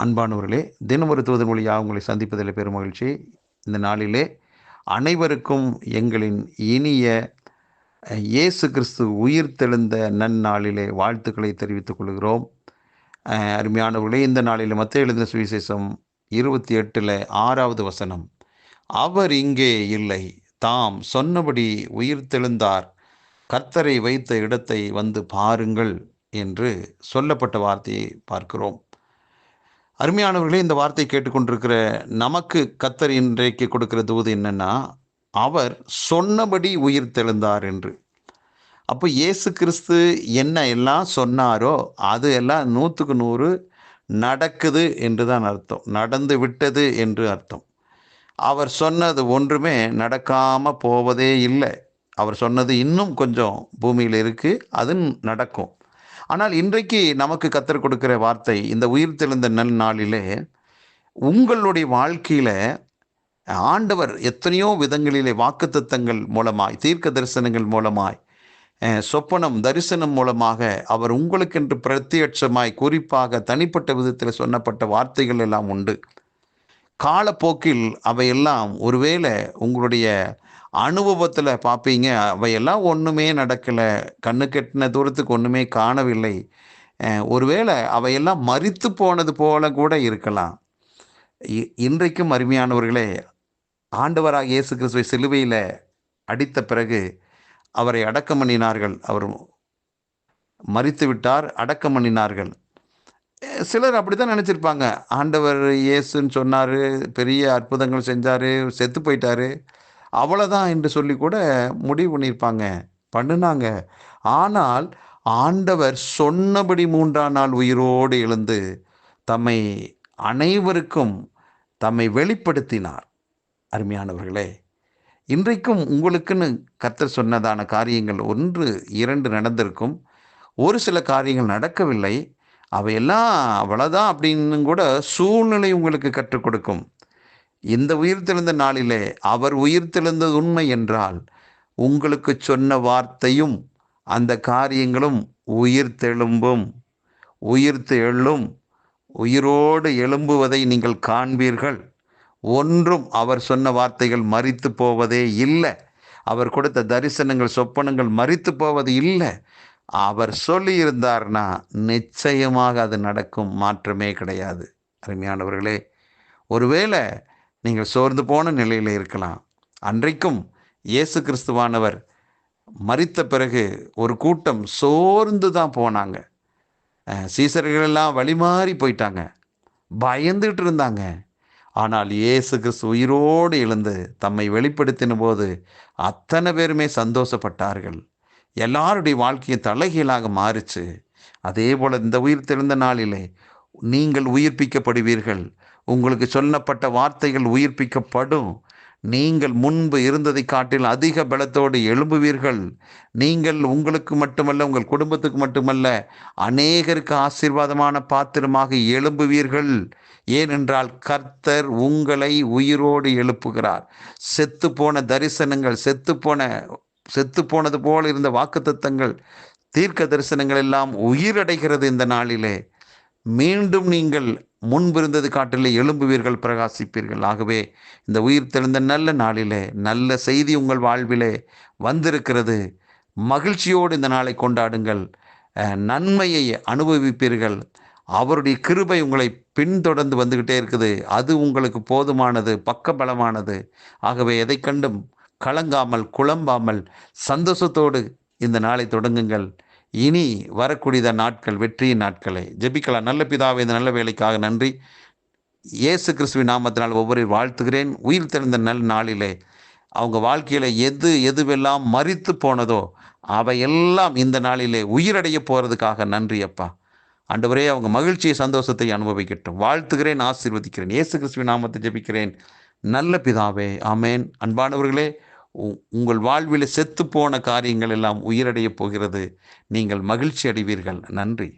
அன்பானவர்களே தினமொரு தூதன் மொழியாக உங்களை சந்திப்பதில் பெரும் மகிழ்ச்சி. இந்த நாளிலே அனைவருக்கும் எங்களின் இனிய இயேசு கிறிஸ்து உயிர் தெழுந்த நன்னாளிலே வாழ்த்துக்களை தெரிவித்துக் கொள்கிறோம். அருமையானவர்களே இந்த நாளில் மத்திய எழுந்த சுவிசேஷம் இருபத்தி எட்டில் ஆறாவது வசனம். அவர் இங்கே இல்லை தாம் சொன்னபடி உயிர் தெழுந்தார் கர்த்தரை வைத்த இடத்தை வந்து பாருங்கள் என்று சொல்லப்பட்ட வார்த்தையை பார்க்கிறோம். அருமையானவர்களே இந்த வார்த்தை கேட்டுக்கொண்டிருக்கிற நமக்கு கத்தர் இன்றைக்கு கொடுக்கிற தூது என்னன்னா அவர் சொன்னபடி உயிர் தெழுந்தார் என்று. அப்போ இயேசு கிறிஸ்து என்ன எல்லாம் சொன்னாரோ அது எல்லாம் நூற்றுக்கு நூறு நடக்குது என்று தான் அர்த்தம். நடந்து விட்டது என்று அர்த்தம். அவர் சொன்னது ஒன்றுமே நடக்காமல் போவதே இல்லை. அவர் சொன்னது இன்னும் கொஞ்சம் பூமியில் இருக்குது அது நடக்கும். ஆனால் இன்றைக்கு நமக்கு கத்தர் கொடுக்கிற வார்த்தை இந்த உயிர் தெளிந்த நல் நாளிலே உங்களுடைய வாழ்க்கையில் ஆண்டவர் எத்தனையோ விதங்களிலே வாக்குத்தத்தங்கள் மூலமாய் தீர்க்க தரிசனங்கள் மூலமாய் சொப்பனம் தரிசனம் மூலமாக அவர் உங்களுக்கென்று பிரத்யட்சமாய் குறிப்பாக தனிப்பட்ட விதத்தில் சொன்னப்பட்ட வார்த்தைகள் எல்லாம் உண்டு. காலப்போக்கில் அவையெல்லாம் ஒருவேளை உங்களுடைய அனுபவத்தில் பார்ப்பீங்க அவையெல்லாம் ஒன்றுமே நடக்கலை. கண்ணு கெட்டின தூரத்துக்கு ஒன்றுமே காணவில்லை. ஒருவேளை அவையெல்லாம் மறித்து போனது போல கூட இருக்கலாம். இ- இன்றைக்கும் அருமையானவர்களே ஆண்டவராக இயேசு கிறிஸ்துவை சிலுவையில் அடித்த பிறகு அவரை அடக்கம் பண்ணினார்கள். அவர் மறித்து விட்டார் அடக்கம் பண்ணினார்கள். சிலர் சிலர் அப்படித்தான் நினச்சிருப்பாங்க. ஆண்டவர் இயேசுன்னு சொன்னார் பெரிய அற்புதங்கள் செஞ்சார் செத்து போயிட்டாரு. அவ்வளோதான் என்று சொல்லி கூட முடிவு பண்ணியிருப்பாங்க. பண்ணினாங்க. ஆனால் ஆண்டவர் சொன்னபடி மூன்றாம் நாள் உயிரோடு எழுந்து தம்மை அனைவருக்கும் தம்மை வெளிப்படுத்தினார். அருமையானவர்களே இன்றைக்கும் உங்களுக்குன்னு கர்த்தர் சொன்னதான காரியங்கள் ஒன்று இரண்டு நடந்திருக்கும். ஒரு சில காரியங்கள் நடக்கவில்லை. அவையெல்லாம் அவ்வளோதான் அப்படின்னு கூட சூழ்நிலை உங்களுக்கு கற்றுக் கொடுக்கும். இந்த உயிர்த்தெழுந்த நாளிலே அவர் உயிர்த்தெழுந்தது உண்மை என்றால் உங்களுக்கு சொன்ன வார்த்தையும் அந்த காரியங்களும் உயிர்த்தெழும்பும் உயிர்த்து எழும் உயிரோடு எழும்புவதை நீங்கள் காண்பீர்கள். ஒன்றும் அவர் சொன்ன வார்த்தைகள் மறித்து போவதே இல்லை. அவர் கொடுத்த தரிசனங்கள் சொப்பனங்கள் மறித்து போவது இல்லை. அவர் சொல்லியிருந்தார்னா நிச்சயமாக அது நடக்கும் மாற்றமே கிடையாது. அருமையானவர்களே ஒருவேளை நீங்கள் சோர்ந்து போன நிலையில் இருக்கலாம். அன்றைக்கும் இயேசு கிறிஸ்துவானவர் மறித்த பிறகு ஒரு கூட்டம் சோர்ந்து தான் போனாங்க. சீசர்களெல்லாம் சீசர்கள் எல்லாம் வழிமாறி போயிட்டாங்க. பயந்துட்டு இருந்தாங்க. ஆனால் இயேசு கிறிஸ்து உயிரோடு எழுந்து தம்மை வெளிப்படுத்தின போது அத்தனை பேருமே சந்தோஷப்பட்டார்கள். எல்லாருடைய வாழ்க்கையும் தலைகீழாக மாறிச்சு. அதே போல் இந்த உயிர் தெழுந்த நாளிலே நீங்கள் உயிர்ப்பிக்கப்படுவீர்கள். உங்களுக்கு சொல்லப்பட்ட வார்த்தைகள் உயிர்ப்பிக்கப்படும். நீங்கள் முன்பு இருந்ததை காட்டில் அதிக பலத்தோடு எழும்புவீர்கள். நீங்கள் உங்களுக்கு மட்டுமல்ல உங்கள் குடும்பத்துக்கு மட்டுமல்ல அநேகருக்கு ஆசீர்வாதமான பாத்திரமாக எழும்புவீர்கள். ஏனென்றால் கர்த்தர் உங்களை உயிரோடு எழுப்புகிறார். செத்து போன தரிசனங்கள் செத்து போன செத்து போனது போல இருந்த வாக்குத்தத்தங்கள் தீர்க்க தரிசனங்கள் எல்லாம் உயிரடைகிறது இந்த நாளிலே. மீண்டும் நீங்கள் முன்பிருந்தது காட்டிலே எழும்புவீர்கள் பிரகாசிப்பீர்கள். ஆகவே இந்த உயிர் தெழுந்த நல்ல நாளிலே நல்ல செய்தி உங்கள் வாழ்விலே வந்திருக்கிறது. மகிழ்ச்சியோடு இந்த நாளை கொண்டாடுங்கள். நன்மையை அனுபவிப்பீர்கள். அவருடைய கிருபை உங்களை பின்தொடர்ந்து வந்துக்கிட்டே இருக்குது. அது உங்களுக்கு போதுமானது பக்கபலமானது. ஆகவே எதை கண்டும் கலங்காமல் குழம்பாமல் சந்தோஷத்தோடு இந்த நாளை தொடங்குங்கள். இனி வரக்கூடிய நாட்கள் வெற்றியின் நாட்களை. ஜெபிக்கலாம். நல்ல பிதாவே இந்த நல்ல வேலைக்காக நன்றி. இயேசு கிறிஸ்துவின் நாமத்தினால் ஒவ்வொரு வாழ்த்துகிறேன். உயிர் தெரிந்த நல் நாளிலே அவங்க வாழ்க்கையில் எது எதுவெல்லாம் மறித்து போனதோ அவையெல்லாம் இந்த நாளிலே உயிரடைய போகிறதுக்காக நன்றி அப்பா. ஆண்டவரே அவங்க மகிழ்ச்சியை சந்தோஷத்தை அனுபவிக்கட்டும். வாழ்த்துகிறேன் ஆசீர்வதிக்கிறேன். இயேசு கிறிஸ்துவின் நாமத்தை ஜெபிக்கிறேன். நல்ல பிதாவே ஆமேன். அன்பானவர்களே உங்கள் வாழ்வில் செத்து போன காரியங்கள் எல்லாம் உயிரடையப் போகிறது. நீங்கள் மகிழ்ச்சி அடைவீர்கள் நன்றி.